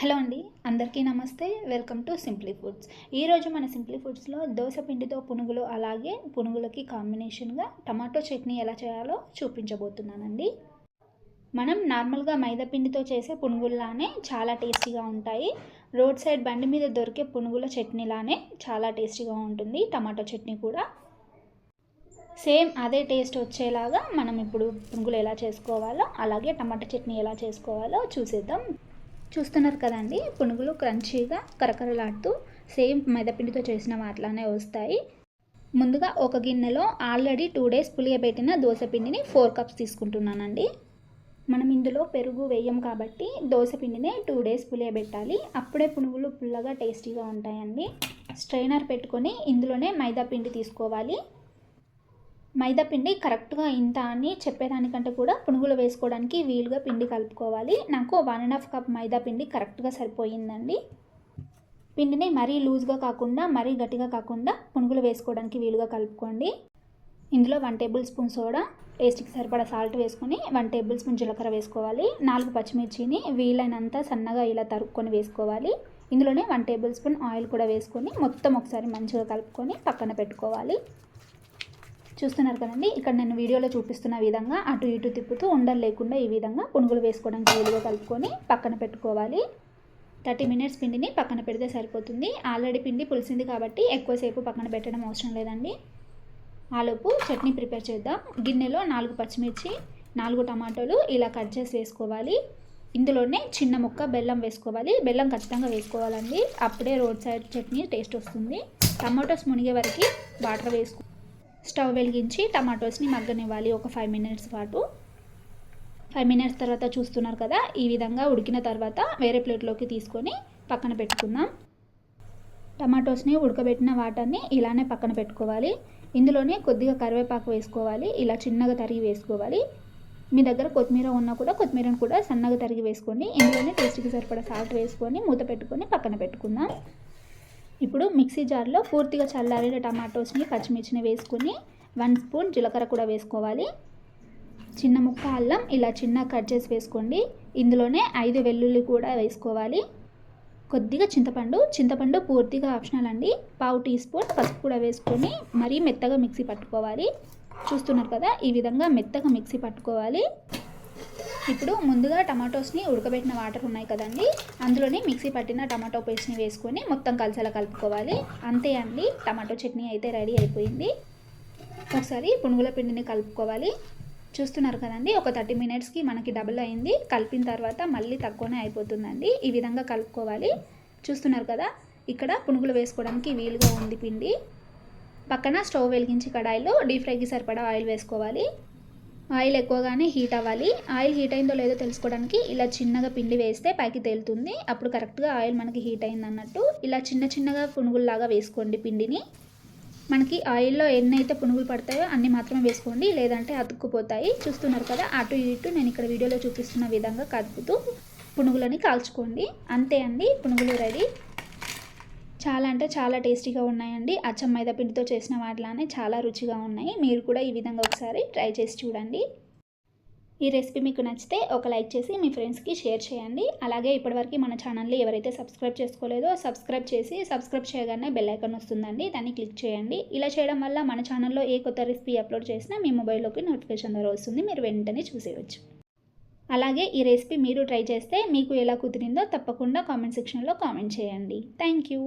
Hello అండి అందరికీ నమస్తే. Welcome to simply foods. ఈరోజు మన సింప్లీ ఫుడ్స్లో దోశ పిండితో పునుగులు అలాగే పునుగులకి కాంబినేషన్గా టమాటో చట్నీ ఎలా చేయాలో చూపించబోతున్నానండి. మనం నార్మల్గా మైదా పిండితో చేసే పునుగుల్లానే చాలా టేస్టీగా ఉంటాయి. రోడ్ సైడ్ బండి మీద దొరికే పునుగుల చట్నీలానే చాలా టేస్టీగా ఉంటుంది టమాటో చట్నీ కూడా. సేమ్ అదే టేస్ట్ వచ్చేలాగా మనం ఇప్పుడు పునుగులు ఎలా చేసుకోవాలో అలాగే టమాటా చట్నీ ఎలా చేసుకోవాలో చూసేద్దాం. చూస్తున్నారు కదండి పునుగులు క్రంచీగా కరకరలాడుతూ సేమ్ మైదాపిండితో చేసిన వాటిలానే వస్తాయి. ముందుగా ఒక గిన్నెలో ఆల్రెడీ టూ డేస్ పులియబెట్టిన దోశ పిండిని ఫోర్ కప్స్ తీసుకుంటున్నానండి. మనం ఇందులో పెరుగు వేయం కాబట్టి దోశ పిండినే టూ డేస్ పులియబెట్టాలి. అప్పుడే పునుగులు పుల్లగా టేస్టీగా ఉంటాయండి. స్ట్రైనర్ పెట్టుకొని ఇందులోనే మైదా పిండి తీసుకోవాలి. మైదా పిండి కరెక్ట్గా ఇంత అని చెప్పేదానికంటే కూడా పునుగులు వేసుకోవడానికి వీలుగా పిండి కలుపుకోవాలి. నాకు వన్ అండ్ హాఫ్ కప్ మైదా పిండి కరెక్ట్గా సరిపోయిందండి. పిండిని మరీ లూజ్గా కాకుండా మరీ గట్టిగా కాకుండా పునుగులు వేసుకోవడానికి వీలుగా కలుపుకోండి. ఇందులో వన్ టేబుల్ స్పూన్ సోడా టేస్ట్కి సరిపడా సాల్ట్ వేసుకొని వన్ టేబుల్ స్పూన్ జీలకర్ర వేసుకోవాలి. నాలుగు పచ్చిమిర్చిని వీలైనంత సన్నగా ఇలా తరుక్కొని వేసుకోవాలి. ఇందులోనే వన్ టేబుల్ స్పూన్ ఆయిల్ కూడా వేసుకొని మొత్తం ఒకసారి మంచిగా కలుపుకొని పక్కన పెట్టుకోవాలి. చూస్తున్నారు కదండి ఇక్కడ నేను వీడియోలో చూపిస్తున్న విధంగా అటు ఇటు తిప్పుతూ ఉండలు లేకుండా ఈ విధంగా పునుగులు వేసుకోవడానికి వీలుగా కలుపుకొని పక్కన పెట్టుకోవాలి. థర్టీ మినిట్స్ పిండిని పక్కన పెడితే సరిపోతుంది. ఆల్రెడీ పిండి పులిసింది కాబట్టి ఎక్కువసేపు పక్కన పెట్టడం అవసరం లేదండి. ఆలోపు చట్నీ ప్రిపేర్ చేద్దాం. గిన్నెలో నాలుగు పచ్చిమిర్చి నాలుగు టమాటోలు ఇలా కట్ చేసి వేసుకోవాలి. ఇందులోనే చిన్న ముక్క బెల్లం వేసుకోవాలి. బెల్లం ఖచ్చితంగా వేసుకోవాలండి. అప్పుడే రోడ్ సైడ్ చట్నీ టేస్ట్ వస్తుంది. టమాటోస్ మునిగే వరకు వాటర్ వేసుకో స్టవ్ వెలిగించి టమాటోస్ని మగ్గనివ్వాలి ఒక ఫైవ్ మినిట్స్ పాటు. ఫైవ్ మినిట్స్ తర్వాత చూస్తున్నారు కదా ఈ విధంగా ఉడికిన తర్వాత వేరే ప్లేట్లోకి తీసుకొని పక్కన పెట్టుకుందాం. టమాటోస్ని ఉడకబెట్టిన వాటర్ని ఇలానే పక్కన పెట్టుకోవాలి. ఇందులోనే కొద్దిగా కరివేపాకు వేసుకోవాలి ఇలా చిన్నగా తరిగి వేసుకోవాలి. మీ దగ్గర కొత్తిమీర ఉన్నా కూడా కొత్తిమీరను కూడా సన్నగా తరిగి వేసుకోండి. ఇందులోనే టేస్ట్కి సరిపడా సాల్ట్ వేసుకొని మూత పెట్టుకొని పక్కన పెట్టుకుందాం. ఇప్పుడు మిక్సీ జార్లో పూర్తిగా చల్లారిన టమాటోస్ని పచ్చిమిర్చిని వేసుకొని వన్ స్పూన్ జీలకర్ర కూడా వేసుకోవాలి. చిన్న ముక్క అల్లం ఇలా చిన్న కట్ చేసి వేసుకోండి. ఇందులోనే ఐదు వెల్లుల్లి కూడా వేసుకోవాలి. కొద్దిగా చింతపండు. చింతపండు పూర్తిగా ఆప్షనల్ అండి. పావు టీ స్పూన్ పసుపు కూడా వేసుకొని మరీ మెత్తగా మిక్సీ పట్టుకోవాలి. చూస్తున్నారు కదా ఈ విధంగా మెత్తగా మిక్సీ పట్టుకోవాలి. ఇప్పుడు ముందుగా టమాటోస్ని ఉడకబెట్టిన వాటర్ ఉన్నాయి కదండి అందులోనే మిక్సీ పట్టిన టమాటో పేస్ట్ని వేసుకొని మొత్తం కలిసేలా కలుపుకోవాలి. అంతే అండి టమాటో చట్నీ అయితే రెడీ అయిపోయింది. ఒకసారి పునుగుల పిండిని కలుపుకోవాలి. చూస్తున్నారు కదండి ఒక థర్టీ మినిట్స్కి మనకి డబుల్ అయింది. కలిపిన తర్వాత మళ్ళీ తక్కువనే అయిపోతుందండి. ఈ విధంగా కలుపుకోవాలి. చూస్తున్నారు కదా ఇక్కడ పునుగులు వేసుకోవడానికి వీలుగా ఉంది పిండి. పక్కన స్టవ్ వెలిగించి కడాయిలో డీప్ ఫ్రైకి సరిపడా ఆయిల్ వేసుకోవాలి. ఆయిల్ ఎక్కువగానే హీట్ అవ్వాలి. ఆయిల్ హీట్ అయిందో లేదో తెలుసుకోవడానికి ఇలా చిన్నగా పిండి వేస్తే పైకి తేలుతుంది. అప్పుడు కరెక్ట్గా ఆయిల్ మనకి హీట్ అయింది అన్నట్టు. ఇలా చిన్న చిన్నగా పునుగుల్లాగా వేసుకోండి పిండిని. మనకి ఆయిల్లో ఎన్ని అయితే పునుగులు పడతాయో అన్ని మాత్రమే వేసుకోండి. లేదంటే అతుక్కుపోతాయి. చూస్తున్నారు కదా అటు ఇటు నేను ఇక్కడ వీడియోలో చూపిస్తున్న విధంగా కదుపుతూ పునుగులని కాల్చుకోండి. అంతే అండి పునుగులు రెడీ. చాలా అంటే చాలా టేస్టీగా ఉన్నాయండి. అచ్చం మైదాపిండితో చేసిన వాటిలానే చాలా రుచిగా ఉన్నాయి. మీరు కూడా ఈ విధంగా ఒకసారి ట్రై చేసి చూడండి. ఈ రెసిపీ మీకు నచ్చితే ఒక లైక్ చేసి మీ ఫ్రెండ్స్కి షేర్ చేయండి. అలాగే ఇప్పటివరకు మన ఛానల్ని ఎవరైతే సబ్స్క్రైబ్ చేసుకోలేదో సబ్స్క్రైబ్ చేసి సబ్స్క్రైబ్ చేయగానే బెల్ ఐకాన్ వస్తుందండి. దాన్ని క్లిక్ చేయండి. ఇలా చేయడం వల్ల మన ఛానల్లో ఏ కొత్త రెసిపీ అప్లోడ్ చేసినా మీ మొబైల్లోకి నోటిఫికేషన్ ద్వారా వస్తుంది. మీరు వెంటనే చూసేయచ్చు. అలాగే ఈ రెసిపీ మీరు ట్రై చేస్తే మీకు ఎలా కుదిరిందో తప్పకుండా కామెంట్ సెక్షన్లో కామెంట్ చేయండి. Thank you